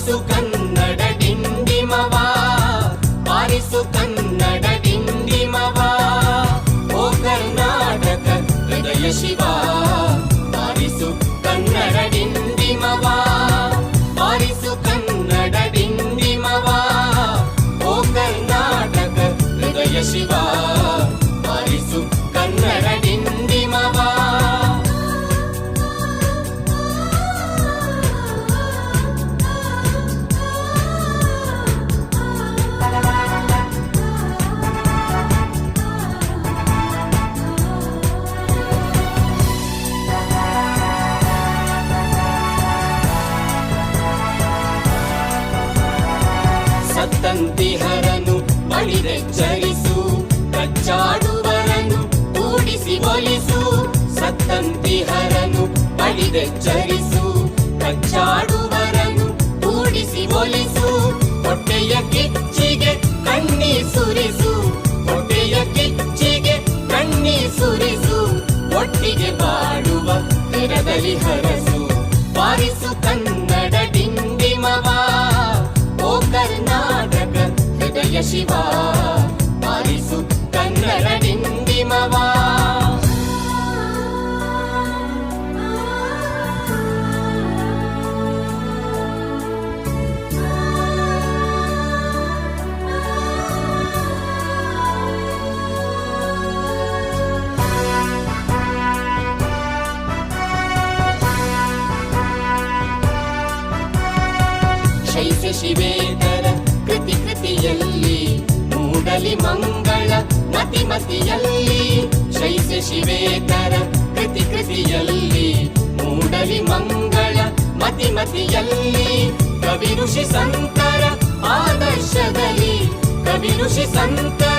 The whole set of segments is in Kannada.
ಬಾರಿಸು ಕನ್ನಡ ಕಚ್ಚಾಡುವರನು ಕೂಡಿಸಿ ಒಲಿಸು ಸತ್ತಂತಿಹರನು ಬಳಿದೆಚ್ಚರಿಸು ಕಚ್ಚಾಡುವರನು ಕೂಡಿಸಿ ಒಲಿಸು, ಹೊಟ್ಟೆಯ ಕಿಚ್ಚಿಗೆ ಕಣ್ಣಿ ಸುರಿಸು. ಹೊಟ್ಟೆಯ ಕಿಚ್ಚಿಗೆ ಕಣ್ಣಿ ಸುರಿಸು, ಒಟ್ಟಿಗೆ ಬಾಡುವ ತೆರದಲ್ಲಿ ಹರಸು. ಬಾರಿಸು ಕನ್ನಡ ಡಿಂಡಿಮವ, ಓ ಕರ್ನಾಟಕ ಹೃದಯ ಶಿವ. ಕನ್ನಡ ಡಿಂಡಿಮವ ಶೈಸ ಶಿವೇತರ ಕೃತಿ ಕೃತಿಯಲ್ಲಿ ಮೂಡಲಿ ಮಂಗಳ ಮತಿ ಮತಿಯಲ್ಲಿ ಶೈಸ ಶಿವೇತರ ಕೃತಿ ಕೃತಿಯಲ್ಲಿ ಮೂಡಲಿ ಮಂಗಳ. ಮತಿ ಮತಿಯಲ್ಲಿ ಕವಿ ಋಷಿ ಸಂತರ ಆದರ್ಶದಲ್ಲಿ ಕವಿ ಋಷಿ ಸಂತರ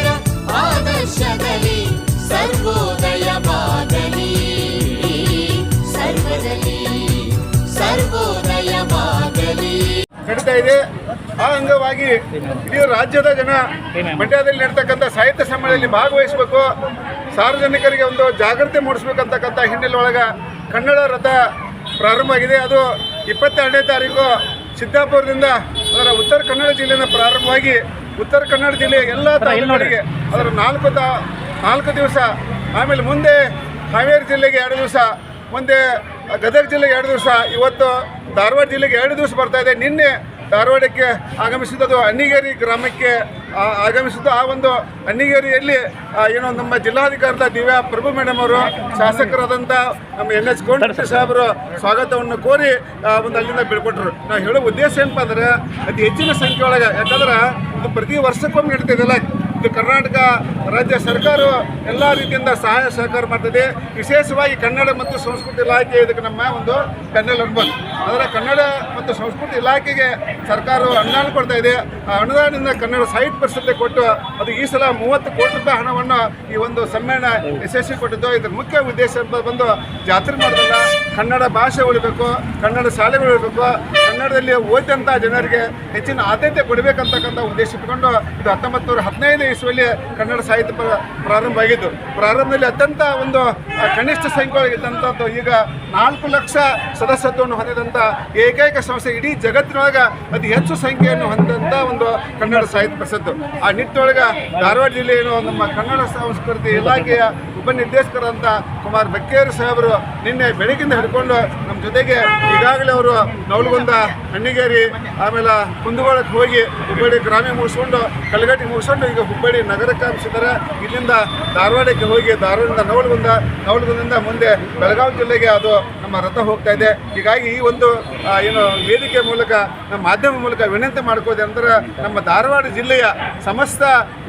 ನಡೀತಾ ಇದೆ. ಆ ಅಂಗವಾಗಿ ಇಡೀ ರಾಜ್ಯದ ಜನ ಮಂಡ್ಯದಲ್ಲಿ ನಡ್ತಕ್ಕಂಥ ಸಾಹಿತ್ಯ ಸಮ್ಮೇಳನದಲ್ಲಿ ಭಾಗವಹಿಸಬೇಕು. ಸಾರ್ವಜನಿಕರಿಗೆ ಒಂದು ಜಾಗೃತಿ ಮೂಡಿಸ್ಬೇಕಂತಕ್ಕಂಥ ಹಿನ್ನೆಲೆ ಒಳಗೆ ಕನ್ನಡ ರಥ ಪ್ರಾರಂಭ ಆಗಿದೆ. ಅದು ಇಪ್ಪತ್ತೆರಡನೇ ತಾರೀಕು ಸಿದ್ದಾಪುರದಿಂದ ಅದರ ಉತ್ತರ ಕನ್ನಡ ಜಿಲ್ಲೆಯಿಂದ ಪ್ರಾರಂಭವಾಗಿ ಉತ್ತರ ಕನ್ನಡ ಜಿಲ್ಲೆಯ ಎಲ್ಲ ತಾಲೂಕುಗಳಿಗೆ ಅದರ ನಾಲ್ಕು ತಾ ನಾಲ್ಕು ದಿವಸ ಆಮೇಲೆ ಮುಂದೆ ಹಾವೇರಿ ಜಿಲ್ಲೆಗೆ ಎರಡು ದಿವಸ ಮುಂದೆ ಗದಗ ಜಿಲ್ಲೆಗೆ ಎರಡು ದಿವಸ ಇವತ್ತು ಧಾರವಾಡ ಜಿಲ್ಲೆಗೆ ಎರಡು ದಿವಸ ಬರ್ತಾ ಇದೆ. ನಿನ್ನೆ ಧಾರವಾಡಕ್ಕೆ ಆಗಮಿಸಿದ್ದು ಅಣ್ಣಿಗೇರಿ ಗ್ರಾಮಕ್ಕೆ ಆಗಮಿಸಿದ್ದು ಆ ಒಂದು ಅಣ್ಣಿಗೇರಿಯಲ್ಲಿ ಏನೋ ನಮ್ಮ ಜಿಲ್ಲಾಧಿಕಾರದ ದಿವ್ಯಾ ಪ್ರಭು ಮೇಡಮ್ ಅವರು ಶಾಸಕರಾದಂಥ ನಮ್ಮ ಎನ್ ಎಚ್ ಕೋಂಡ ಸಾಹೇಬರು ಸ್ವಾಗತವನ್ನು ಕೋರಿ ಆ, ಒಂದು ಅಲ್ಲಿಂದ ಬೀಳ್ಕೊಟ್ರು ನಾವು ಹೇಳೋ ಉದ್ದೇಶ ಏನಪ್ಪ ಅಂದ್ರೆ ಅತಿ ಹೆಚ್ಚಿನ ಸಂಖ್ಯೆ ಒಳಗೆ ಯಾಕಂದ್ರೆ ಇದು ಪ್ರತಿ ವರ್ಷಕ್ಕೊಮ್ಮೆ ನಡೀತಿದೆಲ್ಲ ಇದು ಕರ್ನಾಟಕ ರಾಜ್ಯ ಸರ್ಕಾರ ಎಲ್ಲ ರೀತಿಯಿಂದ ಸಹಾಯ ಸಹಕಾರ ಮಾಡ್ತದೆ. ವಿಶೇಷವಾಗಿ ಕನ್ನಡ ಮತ್ತು ಸಂಸ್ಕೃತಿ ಇಲಾಖೆ ಇದಕ್ಕೆ ನಮ್ಮ ಒಂದು ಪೆನ್ನೆಲ್ ಅನ್ಬೋದು ಆದರೆ ಕನ್ನಡ ಮತ್ತು ಸಂಸ್ಕೃತಿ ಇಲಾಖೆಗೆ ಸರ್ಕಾರ ಅನುದಾನ ಕೊಡ್ತಾ ಇದೆ. ಆ ಅನುದಾನದಿಂದ ಕನ್ನಡ ಸಾಹಿತ್ಯ ಪರಿಷತ್ಗೆ ಕೊಟ್ಟು ಅದು ಈ ಸಲ ಮೂವತ್ತು ಕೋಟಿ ರೂಪಾಯಿ ಹಣವನ್ನು ಈ ಒಂದು ಸಮ್ಮೇಳನ ಯಶಸ್ವಿ ಕೊಟ್ಟಿದ್ದು. ಇದರ ಮುಖ್ಯ ಉದ್ದೇಶ ಬಂದು ಜಾತ್ರೆ ಮಾಡೋದಲ್ಲ. ಕನ್ನಡ ಭಾಷೆ ಉಳಿಬೇಕು, ಕನ್ನಡ ಶಾಲೆಗಳು ಉಳಿಬೇಕು ಕನ್ನಡದಲ್ಲಿ ಓದಿದಂಥ ಜನರಿಗೆ ಹೆಚ್ಚಿನ ಆದ್ಯತೆ ಕೊಡಬೇಕಂತಕ್ಕಂಥ ಉದ್ದೇಶ ಇಟ್ಕೊಂಡು ಇದು ಹತ್ತೊಂಬತ್ತು ನೂರ ಹದಿನೈದು ಇಸ್ವಿಯಲ್ಲಿ ಕನ್ನಡ ಸಾಹಿತ್ಯ ಪ್ರ- ಪ್ರಾರಂಭ ಆಗಿದ್ದು. ಪ್ರಾರಂಭದಲ್ಲಿ ಅತ್ಯಂತ ಒಂದು ಕನಿಷ್ಠ ಸಂಖ್ಯೆ ಇದ್ದಂಥದ್ದು ಈಗ ನಾಲ್ಕು ಲಕ್ಷ ಸದಸ್ಯತ್ವವನ್ನು ಹೊಂದಿದಂಥ ಏಕೈಕ ಸಂಸ್ಥೆ ಇಡೀ ಜಗತ್ತಿನೊಳಗೆ ಅತಿ ಹೆಚ್ಚು ಸಂಖ್ಯೆಯನ್ನು ಹೊಂದಿದಂಥ ಒಂದು ಕನ್ನಡ ಸಾಹಿತ್ಯ ಪರಿಷತ್ತು ಆ ನಿಟ್ಟೊಳಗೆ ಧಾರವಾಡ ಜಿಲ್ಲೆಯನ್ನು ನಮ್ಮ ಕನ್ನಡ ಸಂಸ್ಕೃತಿ ಇಲಾಖೆಯ ಉಪನಿರ್ದೇಶಕರಂತ ಕುಮಾರ್ ಬೆಕ್ಕೇರಿ ಸಾಹೇಬರು ನಿನ್ನೆ ಬೆಳಗಿಂದ ಹಿಡ್ಕೊಂಡು ನಮ್ಮ ಜೊತೆಗೆ ಈಗಾಗಲೇ ಅವರು ನವಲಗುಂದ ಹಣ್ಣಿಗೇರಿ, ಆಮೇಲೆ ಕುಂದಗೋಳಕ್ಕೆ ಹೋಗಿ ಹುಬ್ಬಳ್ಳಿ ಗ್ರಾಮೀಣ ಮುಗಿಸ್ಕೊಂಡು, ಕಲಗಟ್ಟಿ ಮುಗಿಸ್ಕೊಂಡು ಈಗ ಹುಬ್ಬಳ್ಳಿ ನಗರಕ್ಕೆ ಹಬ್ಬಿಸಿದ್ದಾರೆ ಇಲ್ಲಿಂದ ಧಾರವಾಡಕ್ಕೆ ಹೋಗಿ ಧಾರವಾಡದಿಂದ ನವಲಗುಂದ, ನವಲಗುಂದದಿಂದ ಮುಂದೆ ಬೆಳಗಾವಿ ಜಿಲ್ಲೆಗೆ ಅದು ನಮ್ಮ ರಥ ಹೋಗ್ತಾ ಇದೆ. ಹೀಗಾಗಿ ಈ ಒಂದು ಏನು ವೇದಿಕೆ ಮೂಲಕ, ನಮ್ಮ ಮಾಧ್ಯಮ ಮೂಲಕ ವಿನಂತಿ ಮಾಡ್ಕೋದೆ ಅಂದ್ರೆ ನಮ್ಮ ಧಾರವಾಡ ಜಿಲ್ಲೆಯ ಸಮಸ್ತ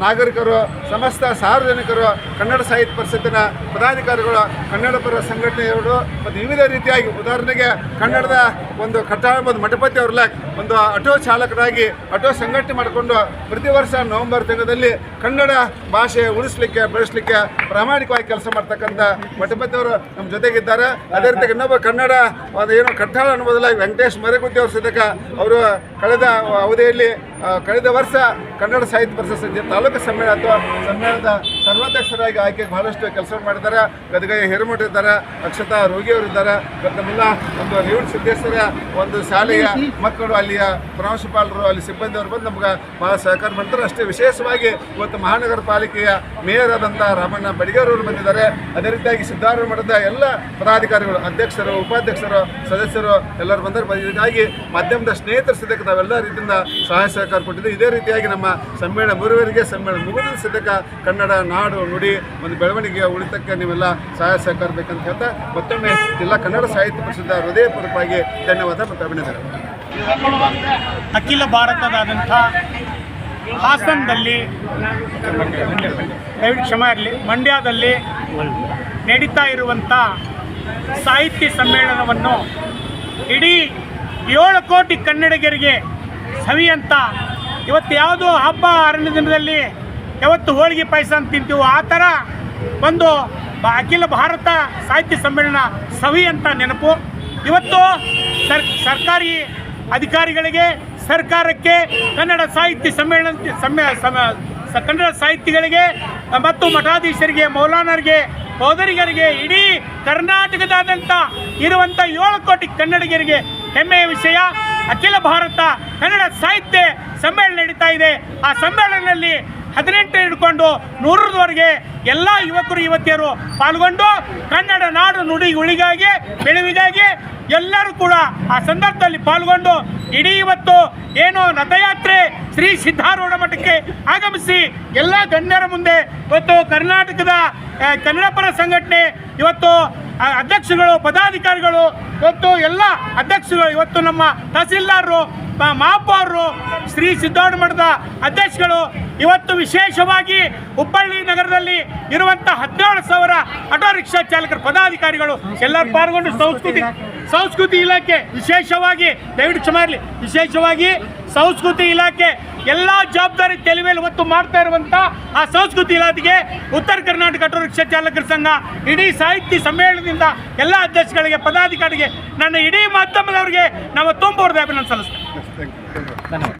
ನಾಗರಿಕರು, ಸಮಸ್ತ ಸಾರ್ವಜನಿಕರು, ಕನ್ನಡ ಸಾಹಿತ್ಯ ಪರಿಷತ್ತಿನ ಪದಾಧಿಕಾರಿಗಳು ಕನ್ನಡ ಪರ ಸಂಘಟನೆಯವರು ಮತ್ತು ವಿವಿಧ ರೀತಿಯಾಗಿ ಉದಾಹರಣೆಗೆ ಕನ್ನಡದ ಒಂದು ಮತ್ತು ಮಠಪತಿ ಅವ್ರಲ್ಲ ಒಂದು ಆಟೋ ಚಾಲಕರಾಗಿ, ಆಟೋ ಸಂಘಟನೆ ಮಾಡಿಕೊಂಡು ಪ್ರತಿ ವರ್ಷ ನವೆಂಬರ್ ತಿಂಗಳಲ್ಲಿ ಕನ್ನಡ ಭಾಷೆ ಉಳಿಸ್ಲಿಕ್ಕೆ, ಬೆಳೆಸಲಿಕ್ಕೆ ಪ್ರಾಮಾಣಿಕವಾಗಿ ಕೆಲಸ ಮಾಡ್ತಕ್ಕಂಥ ಮಠಪತಿ ಅವರು ನಮ್ಮ ಜೊತೆಗಿದ್ದಾರೆ. ಅದೇ ರೀತಿಯಾಗಿ ಇನ್ನೊಬ್ಬ ಕನ್ನಡ ಅದೇನು ಕಟ್ಟಾಳ ಅನ್ನೋದಲ್ಲ ವೆಂಕಟೇಶ್ ಮರಗುದ್ದಿ ಅವ್ರ ಸಿದ್ಧಕ ಅವರು ಕಳೆದ ಅವಧಿಯಲ್ಲಿ ಕಳೆದ ವರ್ಷ ಕನ್ನಡ ಸಾಹಿತ್ಯ ಪ್ರಶಸ್ತಿ ತಾಲೂಕು ಸಮ್ಮೇಳನ ಅಥವಾ ಸಮ್ಮೇಳನದ ಸರ್ವಾಧ್ಯಕ್ಷರಾಗಿ ಆಯ್ಕೆ ಬಹಳಷ್ಟು ಕೆಲಸ ಮಾಡಿದ್ದಾರೆ. ಗದಗಯ್ಯ ಹಿರೇಮಠ ಇದ್ದಾರೆ, ಅಕ್ಷತಾ ರೋಗಿಯವರು ಇದ್ದಾರೆ ಮತ್ತೆಲ್ಲ ಒಂದು ರೇವಣ ಸಿದ್ದೇಶ್ವರ ಒಂದು ಶಾಲೆಯ ಮಕ್ಕಳು, ಅಲ್ಲಿಯ ಪ್ರಾಂಶುಪಾಲರು, ಅಲ್ಲಿ ಸಿಬ್ಬಂದಿಯವರು ಬಂದು ನಮ್ಗೆ ಬಹಳ ಸಹಕಾರ ಮಾಡ್ತಾರೆ. ಅಷ್ಟೇ ವಿಶೇಷವಾಗಿ ಇವತ್ತು ಮಹಾನಗರ ಪಾಲಿಕೆಯ ಮೇಯರ್ ಆದಂಥ ರಾಮಣ್ಣ ಬಡಿಗೇರವರು ಬಂದಿದ್ದಾರೆ. ಅದೇ ರೀತಿಯಾಗಿ ಸಿದ್ಧಾರೂಢ ಮಠದ ಎಲ್ಲ ಪದಾಧಿಕಾರಿಗಳು, ಅಧ್ಯಕ್ಷರು, ಉಪಾಧ್ಯಕ್ಷರು, ಸದಸ್ಯರು ಎಲ್ಲರೂ ಬಂದರು. ಇದಕ್ಕಾಗಿ ಮಾಧ್ಯಮದ ಸ್ನೇಹಿತರ ಸದ್ಯಕ್ಕೆ ನಾವೆಲ್ಲ ರೀತಿಯಿಂದ ಸಹಾಯ ಕೊಟ್ಟಿದ್ದೀವಿ ಇದೇ ರೀತಿಯಾಗಿ ನಮ್ಮ ಸಮ್ಮೇಳನ ಮೂರುವರೆಗೆ ಸಮ್ಮೇಳನ ಮುಗಿದ ಸಿದ್ಧಕ ಕನ್ನಡ ನಾಡು ನುಡಿ ಒಂದು ಬೆಳವಣಿಗೆಯ ಉಳಿತಕ್ಕೆ ನೀವೆಲ್ಲ ಸಹಾಯ ಸಹಕಾರ ಬೇಕಂತ ಹೇಳ್ತಾ ಮತ್ತೊಮ್ಮೆ ಜಿಲ್ಲಾ ಕನ್ನಡ ಸಾಹಿತ್ಯ ಪರಿಷದ ಹೃದಯಪೂರ್ವಕವಾಗಿ ಧನ್ಯವಾದ ಮತ್ತು ಅಭಿನಂದನೆ. ಅಖಿಲ ಭಾರತದಾದಂಥ ಹಾಸನದಲ್ಲಿ ದಯವಿಟ್ಟು ಕ್ಷಮ ಇರಲಿ. ಮಂಡ್ಯದಲ್ಲಿ ನಡೀತಾ ಇರುವಂಥ ಸಾಹಿತ್ಯ ಸಮ್ಮೇಳನವನ್ನು ಇಡೀ ಏಳು ಕೋಟಿ ಕನ್ನಡಿಗರಿಗೆ ಸವಿಯಂತ ಇವತ್ತು ಯಾವುದೋ ಹಬ್ಬ ಅರಣ್ಯ ದಿನದಲ್ಲಿ ಯಾವತ್ತು ಹೋಳಿಗೆ ಪಾಯಸ ಅಂತ ತಿಂತೀವೋ ಆ ಥರ ಒಂದು ಅಖಿಲ ಭಾರತ ಸಾಹಿತ್ಯ ಸಮ್ಮೇಳನ ಸವಿ ಅಂತ ನೆನಪು. ಇವತ್ತು ಸರ್ ಸರ್ಕಾರಿ ಅಧಿಕಾರಿಗಳಿಗೆ, ಸರ್ಕಾರಕ್ಕೆ, ಕನ್ನಡ ಸಾಹಿತ್ಯ ಸಮ್ಮೇಳನ ಸಮ್ಮೇ ಕನ್ನಡ ಸಾಹಿತಿಗಳಿಗೆ ಮತ್ತು ಮಠಾಧೀಶರಿಗೆ, ಮೌಲಾನರಿಗೆ ಸೋದರಿಗರಿಗೆ ಇಡೀ ಕರ್ನಾಟಕದಾದ್ಯಂತ ಇರುವಂಥ ಏಳು ಕೋಟಿ ಕನ್ನಡಿಗರಿಗೆ ಹೆಮ್ಮೆಯ ವಿಷಯ. ಅಖಿಲ ಭಾರತ ಕನ್ನಡ ಸಾಹಿತ್ಯ ಸಮ್ಮೇಳನ ನಡೀತಾ ಇದೆ. ಆ ಸಮ್ಮೇಳನದಲ್ಲಿ ಹದಿನೆಂಟು ಹಿಡ್ಕೊಂಡು ನೂರರವರೆಗೆ ಎಲ್ಲ ಯುವಕರು, ಯುವತಿಯರು ಪಾಲ್ಗೊಂಡು ಕನ್ನಡ ನಾಡು ನುಡಿ ಉಳಿಗಾಗಿ, ಬೆಳೆವಿಗಾಗಿ ಎಲ್ಲರೂ ಕೂಡ ಆ ಸಂದರ್ಭದಲ್ಲಿ ಪಾಲ್ಗೊಂಡು ಇಡೀ ಇವತ್ತು ಏನು ರಥಯಾತ್ರೆ ಶ್ರೀ ಸಿದ್ಧಾರೂಢ ಮಠಕ್ಕೆ ಆಗಮಿಸಿ ಎಲ್ಲ ಗಣ್ಯರ ಮುಂದೆ ಇವತ್ತು ಕರ್ನಾಟಕದ ಕನ್ನಡ ಪರ ಸಂಘಟನೆ, ಇವತ್ತು ಅಧ್ಯಕ್ಷಗಳು ಪದಾಧಿಕಾರಿಗಳು, ಇವತ್ತು ಎಲ್ಲ ಅಧ್ಯಕ್ಷರು ಇವತ್ತು ನಮ್ಮ ತಹಸೀಲ್ದಾರರು ಮಹಾಪೌರರು ಶ್ರೀ ಸಿದ್ಧಾರೂಢ ಮಠದ ಅಧ್ಯಕ್ಷಗಳು ಇವತ್ತು ವಿಶೇಷವಾಗಿ ಹುಬ್ಬಳ್ಳಿ ನಗರದಲ್ಲಿ ಇರುವಂಥ ಹದಿನೇಳು ಸಾವಿರ ಆಟೋ ರಿಕ್ಷಾ ಚಾಲಕರ, ಪದಾಧಿಕಾರಿಗಳು, ಎಲ್ಲರೂ ಪಾಲ್ಗೊಂಡು ಸಂಸ್ಕೃತಿ ಸಂಸ್ಕೃತಿ ಇಲಾಖೆ ವಿಶೇಷವಾಗಿ ದಯವಿಟ್ಟು ಕ್ಷಮೆ ಇರಲಿ ವಿಶೇಷವಾಗಿ ಸಂಸ್ಕೃತಿ ಇಲಾಖೆ ಎಲ್ಲ ಜವಾಬ್ದಾರಿ ತೆಲೆ ಮೇಲೆ ಹೊತ್ತು ಮಾಡ್ತಾ ಇರುವಂಥ ಆ ಸಂಸ್ಕೃತಿ ಇಲಾಖೆಗೆ ಉತ್ತರ ಕರ್ನಾಟಕ ಆಟೋ ರಿಕ್ಷಾ ಚಾಲಕರ ಸಂಘ ಇಡೀ ಸಾಹಿತ್ಯ ಸಮ್ಮೇಳನದಿಂದ ಎಲ್ಲ ಅಧ್ಯಕ್ಷಗಳಿಗೆ ಪದಾಧಿಕಾರಿಗೆ ನನ್ನ ಇಡೀ ಮಾಧ್ಯಮದವರಿಗೆ ನಾವು ತುಂಬ ಅಭಿನಂದನೆ ಸಲ್ಲಿಸ್ತೇನೆ. Thank you